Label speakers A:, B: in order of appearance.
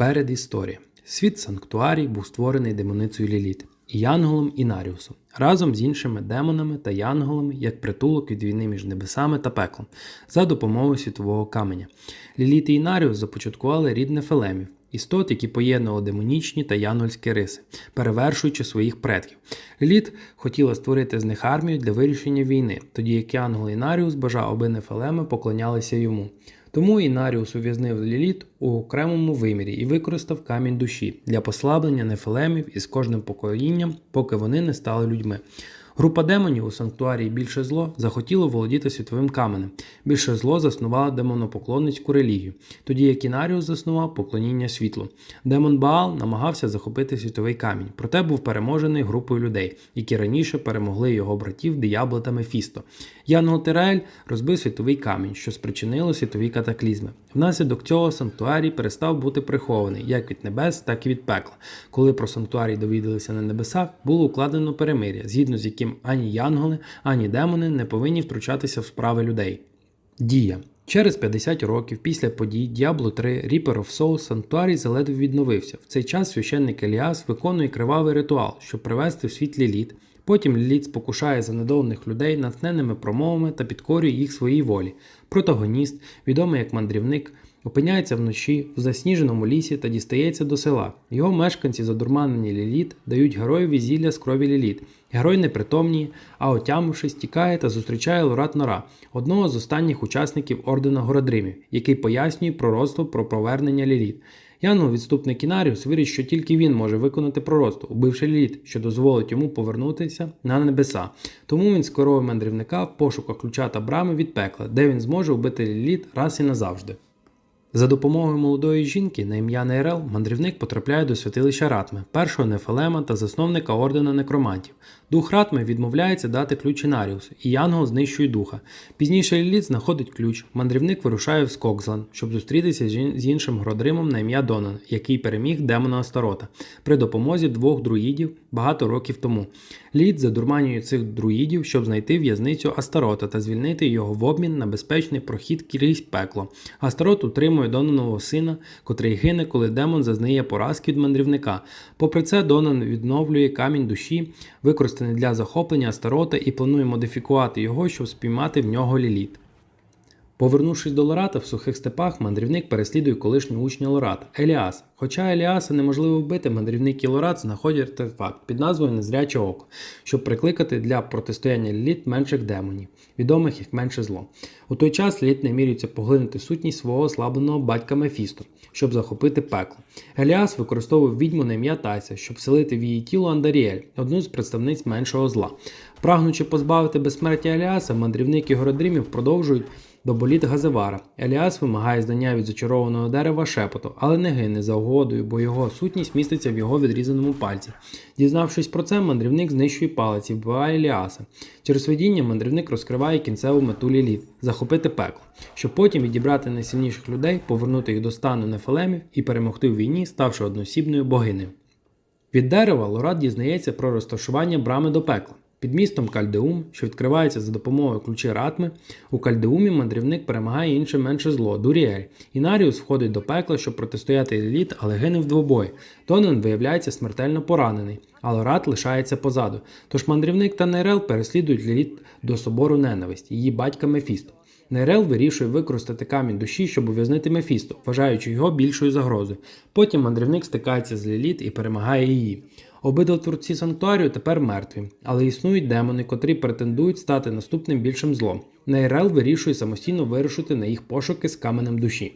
A: Передісторія. Світ Санктуарій був створений демоницею Ліліт і Янголом Інаріусом разом з іншими демонами та янголами як притулок від війни між небесами та пеклом за допомогою світового каменя. Ліліт і Інаріус започаткували рід Нефелемів, істот, які поєднували демонічні та янгольські риси, перевершуючи своїх предків. Ліліт хотіла створити з них армію для вирішення війни, тоді як Янгол Інаріус бажав, аби Нефелеми поклонялися йому. Тому Інаріус ув'язнив Ліліт у окремому вимірі і використав камінь душі для послаблення нефелемів із кожним поколінням, поки вони не стали людьми. Група демонів у санктуарії більше зло захотіло володіти світовим каменем. Більше зло заснувала демонопоклонницьку релігію, тоді як Інаріус заснував поклоніння світлу. Демон Баал намагався захопити світовий камінь, проте був переможений групою людей, які раніше перемогли його братів Диявола та Мефісто. Янгол Тираель розбив світовий камінь, що спричинило світові катаклізми. Внаслідок цього санктуарій перестав бути прихований як від небес, так і від пекла. Коли про санктуарій довідалися на небесах, було укладено перемир'я, згідно з яким ані янголи, ані демони не повинні втручатися в справи людей. Дія. Через 50 років після подій Diablo 3 Reaper of Souls Санктуарій заледве відновився. В цей час священник Еліас виконує кривавий ритуал, щоб привести в світ Ліліт. Потім Ліліт спокушає занедовних людей натхненними промовами та підкорює їх своїй волі. Протагоніст, відомий як мандрівник, опиняється вночі в засніженому лісі та дістається до села. Його мешканці, задурманені Ліліт, дають героєві зілля з крові Ліліт. Герой непритомніє, а отямившись, тікає та зустрічає Лорат Нора, одного з останніх учасників ордена Городримів, який пояснює пророцтво про повернення Ліліт. Янгол відступник Інаріус вирішить, що тільки він може виконати пророцтво, убивши Ліліт, що дозволить йому повернутися на небеса. Тому він скеровує мандрівника в пошуках ключа та брами від пекла, де він зможе убити Ліліт раз і назавжди. За допомогою молодої жінки на ім'я Нейрел мандрівник потрапляє до святилища Ратми, першого нефалема та засновника ордена некромантів. Дух Ратми відмовляється дати ключ Інаріусу, і Янгол знищує духа. Пізніше Ліліт знаходить ключ. Мандрівник вирушає в Скокзланд, щоб зустрітися з іншим гродримом на ім'я Донан, який переміг демона Астарота при допомозі двох друїдів багато років тому. Лід задурманює цих друїдів, щоб знайти в'язницю Астарота та звільнити його в обмін на безпечний прохід крізь пекло. Астарот утримує Донаного сина, котрий гине, коли демон зазнає поразки від мандрівника. Попри це, Донан відновлює камінь душі, використаний для захоплення Астарота, і планує модифікувати його, щоб спіймати в нього ліліт. Повернувшись до Лората в сухих степах, мандрівник переслідує колишнього учня Лората Еліас. Хоча Еліаса неможливо вбити, мандрівник і Лорат знаходять артефакт під назвою Незряче око, щоб прикликати для протистояння літ менших демонів, відомих як менше зло. У той час літ намірюється поглинути сутність свого ослабленого батька Мефісто, щоб захопити пекло. Еліас використовує відьму на ім'я Тайса, щоб вселити в її тіло Андаріель, одну з представниць меншого зла. Прагнучи позбавити безсмертя Еліаса, мандрівник і городримів продовжують до боліт Газевара. Еліас вимагає знання від зачарованого дерева шепоту, але не гине за угодою, бо його сутність міститься в його відрізаному пальці. Дізнавшись про це, мандрівник знищує палець і вбиває Еліаса. Через видіння мандрівник розкриває кінцеву мету Ліліт захопити пекло, щоб потім відібрати найсильніших людей, повернути їх до стану нефалемів і перемогти в війні, ставши одноосібною богинею. Від дерева Лорат дізнається про розташування брами до пекла. Під містом Кальдеум, що відкривається за допомогою ключі Ратми, у Кальдеумі мандрівник перемагає інше менше зло Дуріель. Інаріус входить до пекла, щоб протистояти еліт, але гине в двобої. Донен виявляється смертельно поранений, а Лорат лишається позаду. Тож мандрівник та Нейрел переслідують Ліліт до собору ненависті, її батька Мефісто. Нейрел вирішує використати камінь душі, щоб ув'язнити Мефісто, вважаючи його більшою загрозою. Потім мандрівник стикається з Ліліт і перемагає її. Обидва творці санктуарію тепер мертві, але існують демони, котрі претендують стати наступним більшим злом. Нейрел вирішує самостійно вирушити на їх пошуки з каменем душі.